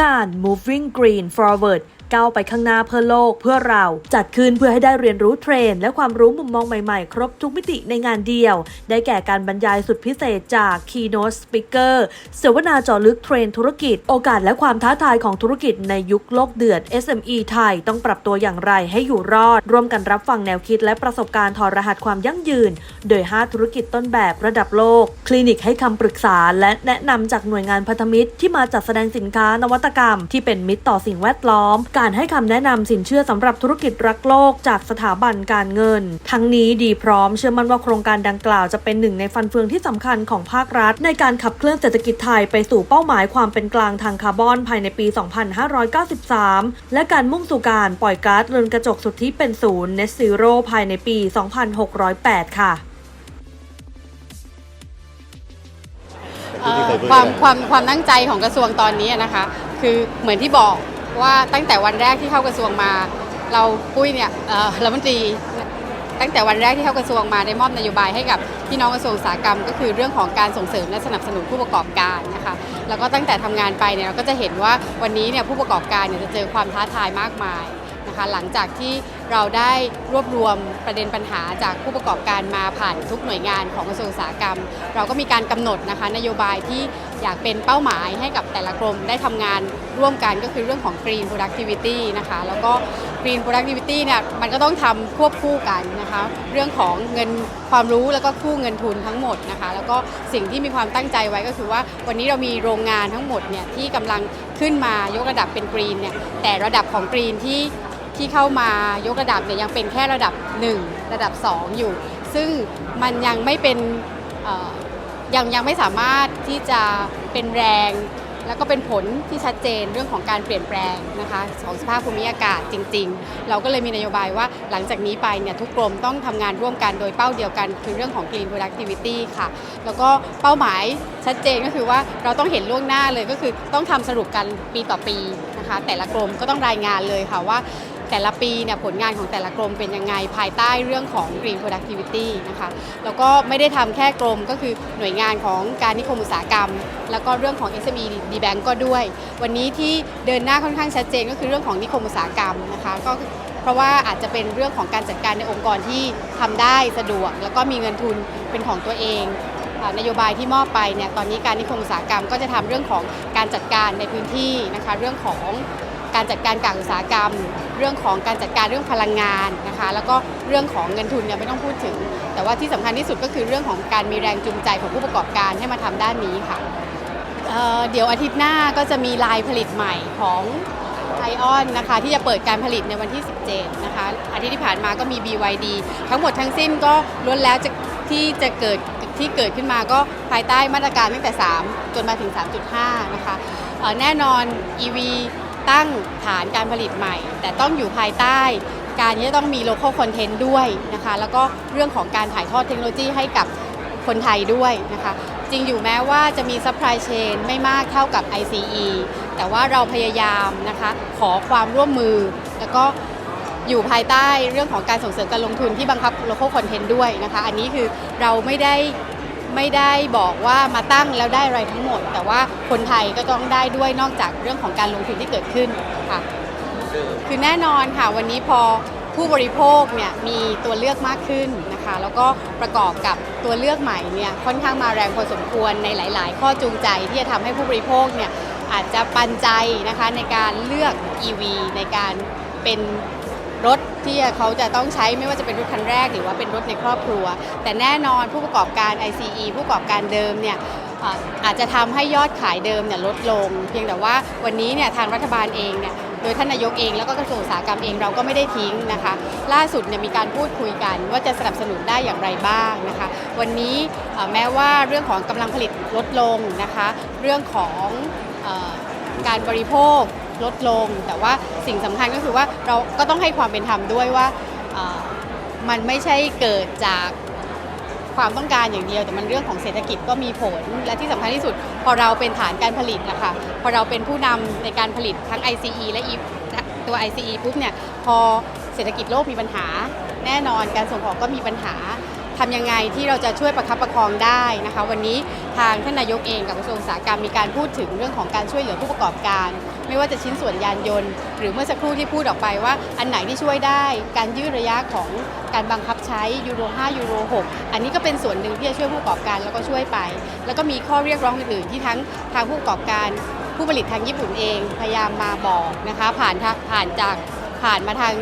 งาน Moving Green Forward ก้าวไปข้างหน้าเพื่อโลกเพื่อเรา จัดขึ้นเพื่อให้ได้เรียนรู้เทรนและความรู้มุมมองใหม่ๆ ครบทุกมิติในงานเดียว ได้แก่การบรรยายสุดพิเศษจาก Keynote Speaker เสวนาเจาะลึกเทรนธุรกิจ โอกาสและความท้าทายของธุรกิจในยุคโลกเดือด SME ไทยต้องปรับตัวอย่างไรให้อยู่รอด ร่วมกันรับฟังแนวคิดและประสบการณ์ถอดรหัสความยั่งยืน โดย 5 ธุรกิจต้นแบบระดับโลก คลินิกให้คำปรึกษา และแนะนำจากหน่วยงานพันธมิตรที่มาจัดแสดงสินค้านวัตกรรม ที่เป็นมิตรต่อสิ่งแวดล้อมการให้คำแนะนำสินเชื่อสำหรับธุรกิจรักโลกจากสถาบันการเงิน ทั้งนี้ดีพร้อมเชื่อมั่นว่าโครงการดังกล่าวจะเป็นหนึ่งในฟันเฟืองที่สำคัญของภาครัฐ ในการขับเคลื่อนเศรษฐกิจไทยไปสู่เป้าหมายความเป็นกลางทางคาร์บอนภายในปี 2593 และการมุ่งสู่การปล่อยก๊าซเรือนกระจกสุทธิเป็นศูนย์ Net Zero ภายในปี 2608 ค่ะเอ่อความความความตั้งใจของกระทรวงตอนนี้นะคะ คือเหมือนที่บอก ว่าตั้งแต่วันแรกที่เข้ากระทรวงมา เราปุ้ยเนี่ยรัฐมนตรีตั้งแต่วันแรกที่เข้ากระทรวงมาได้มอบนโยบายให้กับพี่น้องกระทรวงอุตสาหกรรม ก็คือเรื่องของการส่งเสริมและสนับสนุนผู้ประกอบการนะคะแล้วก็ตั้งแต่ทำงานไปเนี่ยเราก็จะเห็นว่าวันนี้เนี่ยผู้ประกอบการเนี่ยจะเจอความท้าทายมากมาย นะคะ หลังจากที่เราได้รวบรวมประเด็นปัญหาจากผู้ประกอบการมาผ่านทุกหน่วยงานของกระทรวงอุตสาหกรรม เราก็มีการกำหนดนะคะนโยบายที่อยากเป็นเป้าหมายให้กับแต่ละกรมได้ทำงานร่วมกันก็คือเรื่องของ Green Productivity นะคะ แล้วก็ Green Productivity เนี่ยมันก็ต้องทำควบคู่กันนะคะเรื่องของเงินความรู้แล้วก็คู่เงินทุนทั้งหมดนะคะ แล้วก็สิ่งที่มีความตั้งใจไว้ก็คือว่าวันนี้เรามีโรงงานทั้งหมดเนี่ยที่กำลังขึ้นมายกระดับเป็น Green เนี่ยแต่ระดับของ Green ที่ ที่เข้ามายกระดับเนี่ยยังเป็นแค่ระดับ 1 ระดับ 2 อยู่ ซึ่งมันยังไม่เป็นยังยังไม่สามารถที่จะเป็นแรง แล้วก็เป็นผลที่ชัดเจนเรื่องของการเปลี่ยนแปลงนะคะของสภาพภูมิอากาศจริง ๆ เราก็เลยมีนโยบายว่าหลังจากนี้ไปเนี่ยทุกกรมต้องทำงานร่วมกันโดยเป้าเดียวกัน คือเรื่องของ Green Productivity ค่ะ แล้วก็เป้าหมายชัดเจนก็คือว่าเราต้องเห็นล่วงหน้าเลยก็คือต้องทำสรุปกันปีต่อปีนะคะแต่ละกรมก็ต้องรายงานเลยค่ะว่า แต่ละปีเนี่ยผลงานของแต่ละกรมเป็นยังไงภายใต้เรื่องของ Green Productivity นะคะแล้วก็ไม่ได้ทำแค่กรมก็คือหน่วยงานของการนิคมอุตสาหกรรม แล้วก็เรื่องของ SME D Bank ก็ด้วย วันนี้ที่เดินหน้าค่อนข้างชัดเจนก็คือเรื่องของนิคมอุตสาหกรรมนะคะก็เพราะว่าอาจจะเป็นเรื่องของการจัดการในองค์กรที่ทำได้สะดวก แล้วก็มีเงินทุนเป็นของตัวเองอนโยบายที่มอบไปเนี่ยตอนนี้การนิคมอุตสาหกรรมก็จะทำเรื่องของการจัดการในพื้นที่นะคะเรื่องของ การจัดการการอุตสาหกรรม เรื่องของการจัดการเรื่องพลังงานนะคะ แล้วก็เรื่องของเงินทุนเนี่ยไม่ต้องพูดถึง แต่ว่าที่สำคัญที่สุดก็คือเรื่องของการมีแรงจูงใจของผู้ประกอบการให้มาทำด้านนี้ค่ะเเดี๋ยวอาทิตย์หน้าก็จะมีลายผลิตใหม่ของไอออนนะคะที่จะเปิดการผลิตในวันที่ 17 นะคะอาทิตย์ที่ผ่านมาก็มี BYD ทั้งหมดทั้งสิ้นก็ล้วนแล้วจะที่จะเกิดที่เกิดขึ้นมาก็ภายใต้มาตรการตั้งแต่ 3 จนมาถึง 3.5 นะคะเอ่อแน่นอน EV ตั้งฐานการผลิตใหม่ แต่ต้องอยู่ภายใต้ การที่จะต้องมี local content ด้วยนะคะแล้วก็เรื่องของการถ่ายทอดเทคโนโลยีให้กับคนไทยด้วยนะคะจริงอยู่แม้ว่าจะมี supply chain ไม่มากเท่ากับ ICE แต่ว่าเราพยายามนะคะขอความร่วมมือ แล้วก็อยู่ภายใต้เรื่องของการส่งเสริมการลงทุนที่บังคับ local content ด้วยนะคะ อันนี้คือเราไม่ได้ ไม่ได้บอกว่ามาตั้งแล้วได้อะไรทั้งหมด แต่ว่าคนไทยก็ต้องได้ด้วยนอกจากเรื่องของการลงทุนที่เกิดขึ้นค่ะ คือแน่นอนค่ะวันนี้พอผู้บริโภคเนี่ยมีตัวเลือกมากขึ้นนะคะ แล้วก็ประกอบกับตัวเลือกใหม่เนี่ยค่อนข้างมาแรงพอสมควรในหลาย ๆ ข้อจูงใจที่จะทำให้ผู้บริโภคเนี่ยอาจจะปันใจนะคะในการเลือก EV ในการเป็นรถ ที่เขาจะต้องใช้ไม่ว่าจะเป็นรถคันแรก หรือว่าเป็นรถในครอบครัว แต่แน่นอนผู้ประกอบการ ICE ผู้ประกอบการเดิมเนี่ยอาจจะทำให้ยอดขายเดิมเนี่ยลดลง เพียงแต่ว่าวันนี้เนี่ยทางรัฐบาลเองเนี่ยโดยท่านนายกเองแล้วก็กระทรวงอุตสาหกรรมเองเราก็ไม่ได้ทิ้งนะคะ ล่าสุดเนี่ยมีการพูดคุยกันว่าจะสนับสนุนได้อย่างไรบ้างนะคะ วันนี้แม้ว่าเรื่องของกำลังผลิตลดลงนะคะ เรื่องของอการบริโภค ลดลง แต่ว่าสิ่งสำคัญก็คือว่าเราก็ต้องให้ความเป็นธรรมด้วยว่าอ่ามันไม่ใช่เกิดจากความต้องการอย่างเดียว แต่มันเรื่องของเศรษฐกิจก็มีผล และที่สำคัญที่สุด พอเราเป็นฐานการผลิตนะคะพอเราเป็นผู้นำในการผลิตทั้ง ICE และ E ตัว ICE ปุ๊บเนี่ยพอเศรษฐกิจโลกมีปัญหา แน่นอนการส่งออกก็มีปัญหาทำยังไงที่เราจะช่วยประคับประคองได้นะคะ วันนี้ทางท่านนายกเองกับกระทรวงอุตสาหกรรมมีการพูดถึงเรื่องของการช่วยเหลือผู้ประกอบการ ไม่ว่าจะชิ้นส่วนยานยนต์ หรือเมื่อสักครู่ที่พูดออกไปว่า อันไหนที่ช่วยได้ การยืดระยะของการบังคับใช้ยูโร 5 ยูโร 6 อันนี้ก็เป็นส่วนหนึ่งที่จะช่วยผู้ประกอบการแล้วก็ช่วยไป แล้วก็มีข้อเรียกร้องอื่นๆที่ทั้งทางผู้ประกอบการผู้ผลิตทางญี่ปุ่นเองพยายามมาบอกนะคะผ่านผ่านจากผ่านมาทาง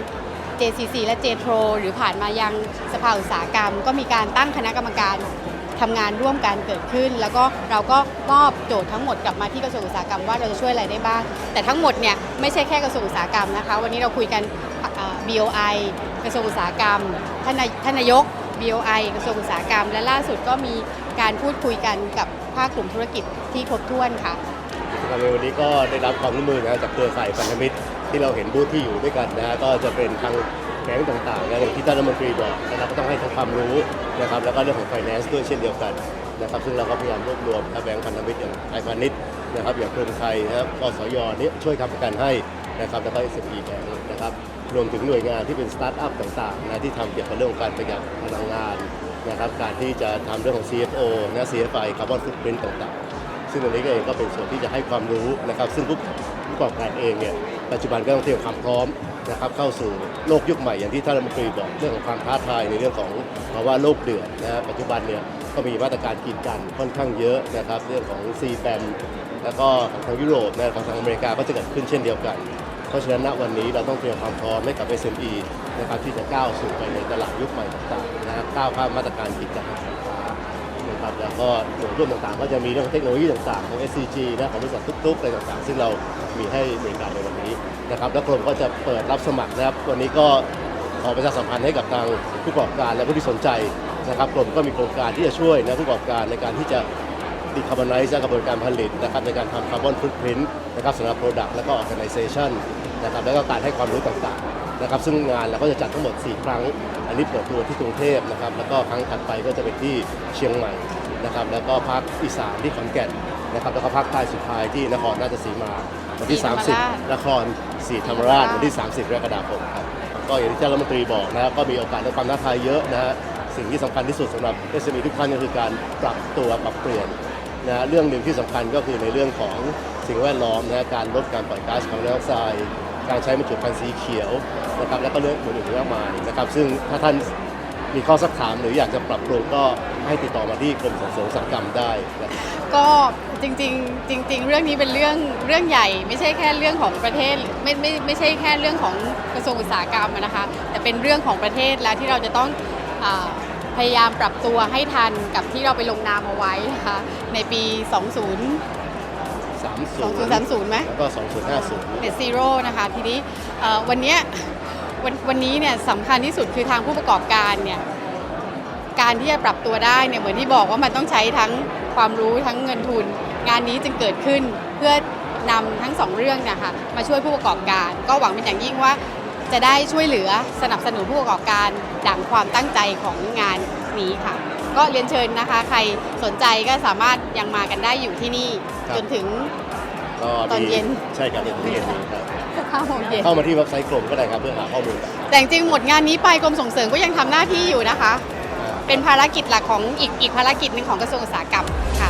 JCC และ JTRO หรือผ่านมายังสภาอุตสาหกรรม ก็มีการตั้งคณะกรรมการ ทำงานร่วมกันเกิดขึ้น แล้วก็เราก็มอบโจทย์ทั้งหมดกลับมาที่กระทรวงอุตสาหกรรมว่าเราจะช่วยอะไรได้บ้าง แต่ทั้งหมดเนี่ยไม่ใช่แค่กระทรวงอุตสาหกรรมนะคะ วันนี้เราคุยกัน BOI กระทรวงอุตสาหกรรมท่านนายท่านนายก BOI กระทรวงอุตสาหกรรม และล่าสุดก็มีการพูดคุยกันกับภาคกลุ่มธุรกิจที่ครบถ้วนค่ะกิจกรรมในวันนี้ก็ได้รับความร่วมมือนะฮะจากเครือข่ายพันธมิตรที่เราเห็นบูธที่อยู่ด้วยกันนะฮะก็จะเป็นทาง แบงก์ต่างๆนะอย่างที่ท่านรัฐมนตรีบอกนะครับก็ต้องให้ทำความรู้นะครับแล้วก็เรื่องของ finance ด้วยเช่นเดียวกันนะครับซึ่งเราก็พยายามรวบรวมนะแบงก์พันธมิตรอย่างไทยพาณิชย์นะครับอย่างกรุงไทยนะครับกสยนี่ช่วยทำประกันให้นะครับแล้วก็ SME แบงก์นะครับรวมถึงหน่วยงานที่เป็นสตาร์ทอัพต่างๆนะที่ทำเกี่ยวกับเรื่องของการประหยัดพลังงานนะครับการที่จะทำเรื่องของ CFO นะ CFI Carbon Footprint ต่างๆ ซึ่งตรงนี้ก็เองก็เป็นส่วนที่จะให้ความรู้นะครับซึ่งผู้ประกอบการเองเนี่ย ปัจจุบันก็ต้องเตรียมความพร้อมนะครับเข้าสู่โลกยุคใหม่อย่างที่ท่านรัฐมนตรีบอกเรื่องของความท้าทายในเรื่องของภาวะโลกเดือดนะปัจจุบันเนี่ยก็มีมาตรการกีดกันค่อนข้างเยอะนะครับเรื่องของ c ีแบนแล้วก็ของทางยุโรปนะของทางอเมริกาก็จะเกิดขึ้นเช่นเดียวกัน เพราะฉะนั้นณวันนี้เราต้องเตรียมความพร้อมให้กับ SME นะครับที่จะก้าวสู่ไปในตลาดยุคใหม่ต่างๆนะครับก้าวข้ามมาตรการกีดกัน นะครับแล้วก็ส่วนร่วมต่างๆ ก็จะมีเรื่องเทคโนโลยีต่างๆ ของ SCG นะของบริษัทตุ๊กๆอะไรต่างๆ ซึ่งเรามีให้บริการในวันนี้นะครับแล้วกรมก็จะเปิดรับสมัครนะครับวันนี้ก็ขอประชาสัมพันธ์ให้กับทางผู้ประกอบการและผู้ที่สนใจนะครับกรมก็มีโครงการที่จะช่วยนะผู้ประกอบการในการที่จะดีคาร์บอนไนซ์กระบวนการผลิตนะครับในการทำคาร์บอนฟุตพิ้นนะครับสำหรับ Product แล้วก็ Organization นะครับแล้วก็การให้ความรู้ต่างๆนะครับซึ่งงานเราก็จะจัดทั้งหมด 4 ครั้ง อันนี้เปิดตัวที่กรุงเทพนะครับแล้วก็ครั้งถัดไปก็จะเป็นที่เชียงใหม่ นะครับแล้วก็ภาคอีสานที่ขอนแก่นนะครับแล้วก็ภาคใต้สุดท้ายที่นครราชสีมาวันที่ศรีธรรมราช30 นครศรีธรรมราชวันที่ 30กรกฎาคมครับก็อย่างที่ท่านรัฐมนตรีบอกนะครับก็มีโอกาสและความท้าทายเยอะนะฮะสิ่งที่สำคัญที่สุดสำหรับ SME ทุกท่านก็คือการปรับตัวปรับเปลี่ยนนะฮะเรื่องหนึ่งที่สำคัญก็คือในเรื่องของสิ่งแวดล้อมนะฮะการลดการปล่อยก๊าซคาร์บอนไดออกไซด์การใช้บรรจุภัณฑ์สีเขียวนะครับแล้วก็เรื่องอื่นๆมากมายนะครับซึ่งถ้าท่าน มีข้อสักถามหรืออยากจะปรับปรุงก็ให้ติดต่อมาที่กรมส่งเสริมอุตสาหกรรมได้นะครับ ก็จริงๆ จริง ๆ เรื่องนี้เป็นเรื่องเรื่องใหญ่ ไม่ใช่แค่เรื่องของประเทศไม่ไม่ไม่ใช่แค่เรื่องของกระทรวงอุตสาหกรรมอะนะคะ แต่เป็นเรื่องของประเทศแล้วที่เราจะต้องอาพยายามปรับตัวให้ทันกับที่เราไปลงนามเอาไว้นะคะในปี 20 30 2030ไหม แล้วก็ 2050 Net Zero นะคะ ทีนี้เอ่อวันเนี้ย วันวันนี้เนี่ยสำคัญที่สุดคือทางผู้ประกอบการเนี่ยการที่จะปรับตัวได้เนี่ยเหมือนที่บอกว่ามันต้องใช้ทั้งความรู้ทั้งเงินทุน งานนี้จึงเกิดขึ้นเพื่อนำทั้งสองเรื่องเนี่ยค่ะมาช่วยผู้ประกอบการ ก็หวังเป็นอย่างยิ่งว่าจะได้ช่วยเหลือสนับสนุนผู้ประกอบการดังความตั้งใจของงานนี้ค่ะ ก็เรียนเชิญนะคะ ใครสนใจก็สามารถยังมากันได้อยู่ที่นี่ ครับ จนถึง ก็ตอนเย็น ใช่ครับเย็นเย็นครับ 5โมงเย็นเข้ามาที่เว็บไซต์กรมก็ได้ครับเพื่อหาข้อมูลแต่จริงๆหมดงานนี้ไปกรมส่งเสริมก็ยังทำหน้าที่อยู่นะคะ เป็นภารกิจหลักของอีกอีกภารกิจหนึ่งของกระทรวงอุตสาหกรรมค่ะ